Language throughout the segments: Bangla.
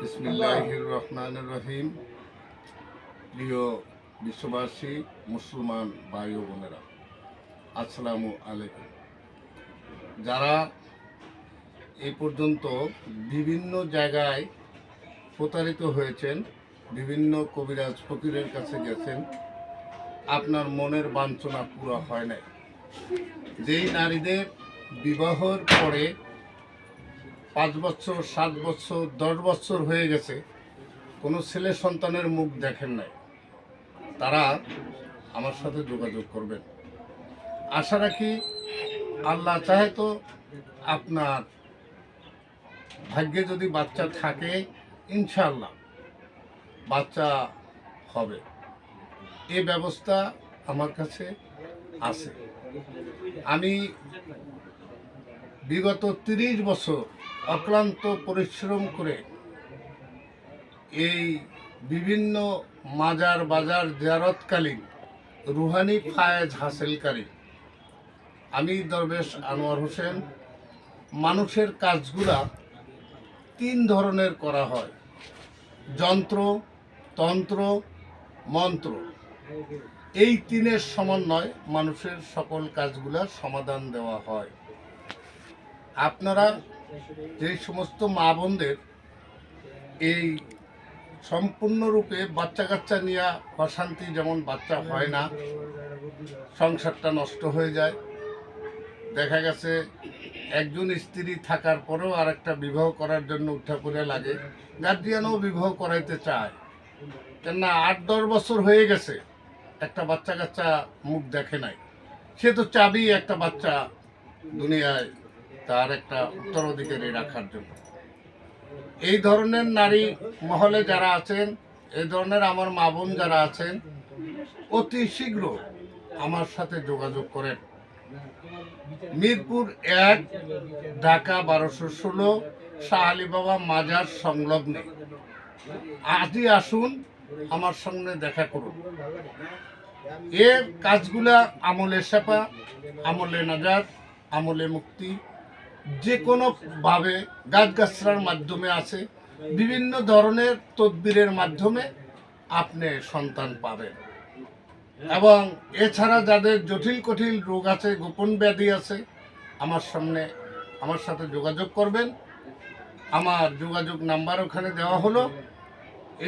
বিসমিল্লাহির রহমানির রহিম। প্রিয় বিশ্ববাসী, মুসলমান ভাই ও বোনেরা, আসসালামু আলাইকুম। যারা এই পর্যন্ত বিভিন্ন জায়গায় প্রতারিত হয়েছেন, বিভিন্ন কবিরাজ ফকিরের কাছে গেছেন, আপনার মনের বাঞ্ছনা পুরো হয় নাই। যেই নারীদের বিবাহর পরে পাঁচ বছর, সাত বছর, দশ বছর হয়ে গেছে, কোনো ছেলে সন্তানের মুখ দেখেন নাই। তারা আমার সাথে যোগাযোগ করবেন। আশা রাখি আল্লাহ চাহে তো আপনার ভাগ্যে যদি বাচ্চা থাকে, ইনশাআল্লাহ বাচ্চা হবে। এ ব্যবস্থা আমার কাছে আছে। আমি বিগত তিরিশ বছর অক্লান্ত পরিশ্রম করে এই বিভিন্ন মাজার বাজার জিয়ারতকালীন রুহানি ফায়েজ হাসিলকারী আমি দরবেশ আনোয়ার হোসেন, মানুষের কাজগুলা তিন ধরনের করা হয়। যন্ত্র, তন্ত্র, মন্ত্র। এই তিনের সমন্বয় মানুষের সকল কাজগুলা সমাধান দেওয়া হয়। আপনারা যে সমস্ত মা বোনদের এই সম্পূর্ণরূপে বাচ্চা কাচ্চা নিয়ে অশান্তি যেমন বাচ্চা হয় না, সংসারটা নষ্ট হয়ে যায়। দেখা গেছে একজন স্ত্রী থাকার পরেও আর একটা বিবাহ করার জন্য উঠা করে লাগে। গার্জিয়ানও বিবাহ করাইতে চায়। কেননা আট দশ বছর হয়ে গেছে, একটা বাচ্চা কাচ্চা মুখ দেখে নাই। সে তো চাবি একটা বাচ্চা দুনিয়ায় তার একটা উত্তরাধিকারী রাখার জন্য। এই ধরনের নারী মহলে যারা আছেন, এই ধরনের আমার মা বোন যারা আছেন, অতি শীঘ্র আমার সাথে যোগাযোগ করেন। মিরপুর এক, ঢাকা বারোশো ষোলো, শাহ আলী বাবা মাজার সংলগ্নে। আজই আসুন আমার সঙ্গে দেখা করুন। এর কাজগুলা আমলে সেপা, আমলে নাজাত, আমলে মুক্তি যে কোনোভাবে গাছগাছড়ার মাধ্যমে আছে, বিভিন্ন ধরনের তদবিরের মাধ্যমে আপনি সন্তান পাবেন। এবং এছাড়া যাদের জটিল কঠিন রোগ আছে, গোপন ব্যাধি আছে, আমার সামনে আমার সাথে যোগাযোগ করবেন। আমার যোগাযোগ নাম্বার ওখানে দেওয়া হলো।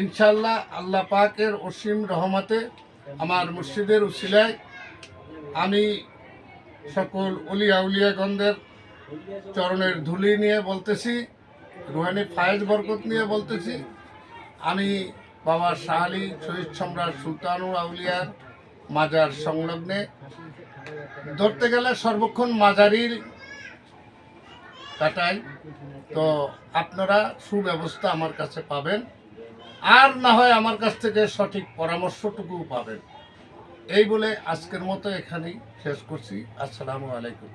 ইনশাল্লাহ আল্লাহ পাকের অসীম রহমতে আমার মসজিদের উসিলায় আমি সকল উলিয়া উলিয়াগণদের চরণের ধুলি নিয়ে বলতেছি, রুহানি ফায়েজ বরকত নিয়ে বলতেছি। আমি বাবা শাহ আলী শহীদ সম্রাট সুলতানুর আউলিয়ার মাজার সংলগ্নে। ধরতে গেলে সর্বক্ষণ মাজারির কাটাই। তো আপনারা সুব্যবস্থা আমার কাছে পাবেন। আর না হয় আমার কাছ থেকে সঠিক পরামর্শটুকু পাবেন। এই বলে আজকের মতো এখানেই শেষ করছি। আসসালামু আলাইকুম।